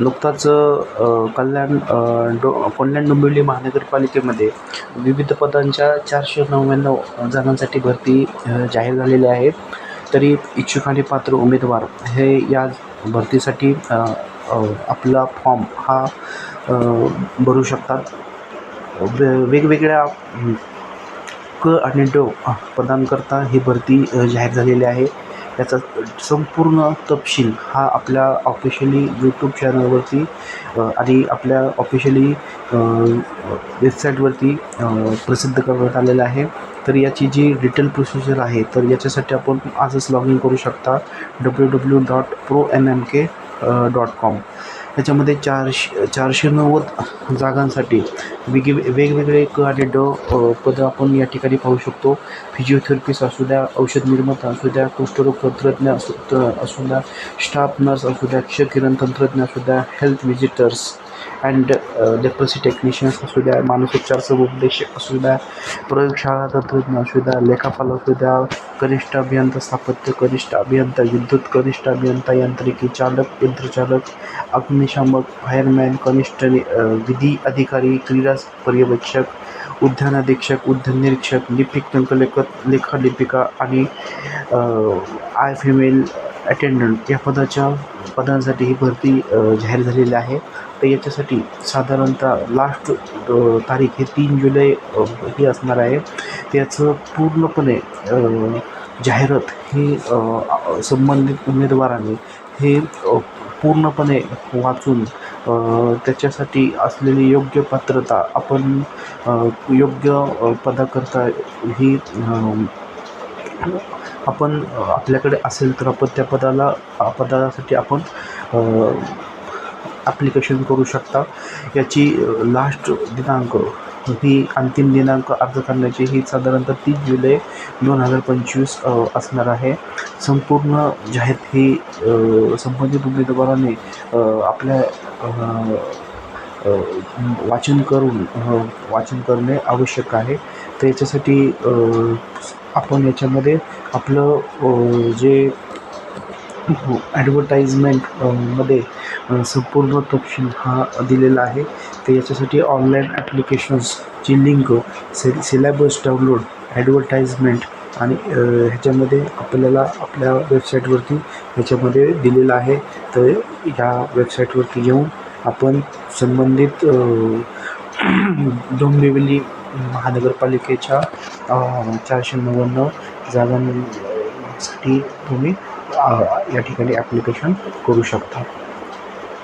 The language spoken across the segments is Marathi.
नुकताच कल्याण डो कल्याण डोंबिवली महानगरपालिकेमध्ये विविध पदांच्या चारशे नव्याण्णव जणांसाठी भरती जाहीर झालेली आहे. तरी इच्छुक आणि पात्र उमेदवार हे या भरतीसाठी आपला फॉर्म हा भरू शकतात. वे वेगवेगळ्या क आणि ड पदांकरता ही भरती जाहीर झालेली आहे. याचा संपूर्ण तपशील हा आपल्या ऑफिशियली यूट्यूब चॅनलवरती आणि आपल्या ऑफिशियली वेबसाईटवरती प्रसिद्ध करण्यात आलेला आहे. तर याची जी डिटेल प्रोसिजर आहे तर याच्यासाठी आपण आजच लॉग इन करू शकता W W dot pro N M K dot com याच्यामध्ये चारशे चारशे नव्वद जागांसाठी वेग वेगवेगळे क आणि ड पदं आपण या ठिकाणी पाहू शकतो. फिजिओथेरपिस्ट असू द्या औषध निर्माता असू द्या कुष्ठरोग तंत्रज्ञ असू असू द्या स्टाफ नर्स असू द्या क्षकिरण तंत्रज्ञ असू द्या health visitors and leprosy uh, technicians असू द्या मानसोपचार समुपदेशक असू द्या प्रयोगशाळा तंत्रज्ञ असू द्या लेखापाल असू द्या कनिष्ठ अभियंता स्थापत्य कनिष्ठ अभियंता विद्युत कनिष्ठ अभियंता यांत्रिकी चालक यंत्रचालक अग्निशामक फायरमॅन कनिष्ठ नि- विधी अधिकारी क्रीडा पर्यवेक्षक उद्यान अधीक्षक उद्यान निरीक्षक लिपिक टंकलेखक लेखालिपिका आणि आय फिमेल अटेंडंट या पदाच्या पदांसाठी ही भरती जाहीर झालेली आहे. तर याच्यासाठी साधारणतः लास्ट तारीख हे तीन जुलै ही असणार आहे. त्याचं पूर्णपणे जाहिरात ही संबंधित उमेदवारांनी हे पूर्णपणे वाचून त्याच्यासाठी असलेली योग्य पात्रता आपण योग्य पदाकरता ही आपण आपल्याकडे असेल तर आपण त्या पदाला पदासाठी आपण ॲप्लिकेशन करू शकता. याची लास्ट दिनांक ही अंतिम दिनांक अर्ज करण्याची ही साधारणतः तीस जुलै दोन हजार पंचवीस असणार आहे. संपूर्ण जाहीर ही संबंधित उमेदवाराने आपल्या वाचन करून वाचन करणे आवश्यक आहे. तर याच्यासाठी आपण याच्यामध्ये आपलं जे ॲडव्हर्टाईजमेंटमध्ये संपूर्ण तपशील हा दिलेला आहे. तर याच्यासाठी ऑनलाईन ॲप्लिकेशन्सची लिंक से सिलॅबस डाउनलोड ॲडव्हर्टाईजमेंट आणि ह्याच्यामध्ये आपल्याला आपल्या वेबसाईटवरती ह्याच्यामध्ये दिलेलं आहे. तर ह्या वेबसाईटवरती येऊन आपण संबंधित डोंबिवली महानगरपालिकेच्या चारशे नव्याण्णव जागांसाठी तुम्ही या ठिकाणी ॲप्लिकेशन करू शकता.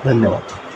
धन्यवाद.